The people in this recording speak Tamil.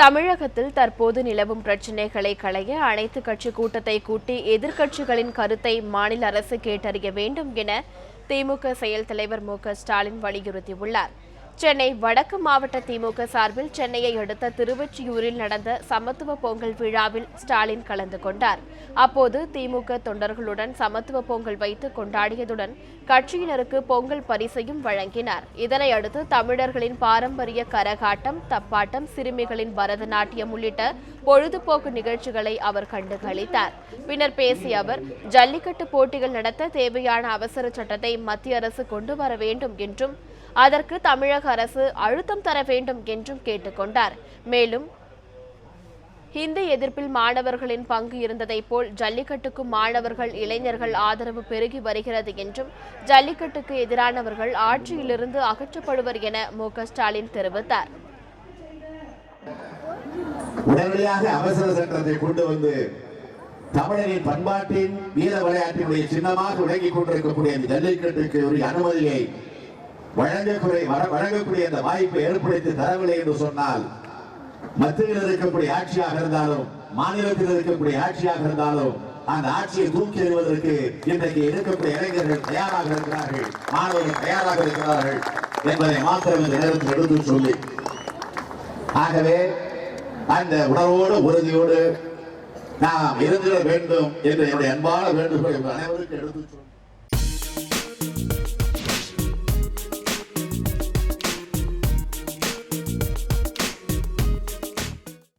தமிழகத்தில் தற்போது நிலவும் பிரச்சினைகளை களைய அனைத்து கட்சி கூட்டத்தை கூட்டி எதிர்க்கட்சிகளின் கருத்தை மாநில அரசு கேட்டறிய வேண்டும் என திமுக செயல் தலைவர் மு க ஸ்டாலின் வலியுறுத்தியுள்ளார். சென்னை வடக்கு மாவட்ட திமுக சார்பில் சென்னையை அடுத்த திருவொற்றியூரில் நடந்த சமத்துவ பொங்கல் விழாவில் ஸ்டாலின் கலந்து கொண்டார். அப்போது திமுக தொண்டர்களுடன் சமத்துவ பொங்கல் வைத்து கொண்டாடியதுடன் கட்சியினருக்கு பொங்கல் பரிசையும் வழங்கினார். இதனையடுத்து தமிழர்களின் பாரம்பரிய கரகாட்டம் தப்பாட்டம் சிறுமிகளின் பரதநாட்டியம் உள்ளிட்ட பொழுதுபோக்கு நிகழ்ச்சிகளை அவர் கண்டுகளித்தார் பின்னர் பேசிய அவர் ஜல்லிக்கட்டு போட்டிகள் நடத்த தேவையான அவசர சட்டத்தை மத்திய அரசு கொண்டு வர வேண்டும் என்றும் அதற்கு தமிழக அரசு அழுத்தம் தர வேண்டும் என்றும் கேட்டுக்கொண்டார். மேலும் ஹிந்தி எதிர்ப்பில் மாணவர்களின் பங்கு இருந்ததைப் போல் ஜல்லிக்கட்டுக்கும் மாணவர்கள் இளைஞர்கள் ஆதரவு பெருகி வருகிறது என்றும் ஜல்லிக்கட்டுக்கு எதிரானவர்கள் ஆட்சியிலிருந்து அகற்றப்படுவர் என மு. ஸ்டாலின் தெரிவித்தார். உடனடியாக அவசர சட்டத்தை கொண்டு வந்து தமிழரின் பண்பாட்டின் வீர விளையாட்டினுடைய சின்னமாக விளங்கிக் கொண்டிருக்கக்கூடிய ஜல்லிக்கட்டுக்கு ஒரு அனுமதியை வழங்கக்கூடிய வர- வழங்கக்கூடிய அந்த வாய்ப்பை ஏற்படுத்தி தரவில்லை என்று சொன்னால் மத்தியில் இருக்கக்கூடிய ஆட்சியாக இருந்தாலும் மாநிலத்தில் இருக்கக்கூடிய ஆட்சியாக இருந்தாலும் அந்த ஆட்சியை தூக்கி எறிவதற்கு இன்றைக்கு இருக்கக்கூடிய இளைஞர்கள் தயாராக இருக்கிறார்கள் மாணவர்கள் தயாராக இருக்கிறார்கள் என்பதை மாத்திரம் இந்த நேரத்தில் எடுத்து சொல்லி. ஆகவே அந்த உணர்வோடு உறுதியோடு நாம் இருந்திட வேண்டும் என்று என்னுடைய அன்பான வேண்டுகோள் அனைவருக்கும் எடுத்து சொல்லுங்கள்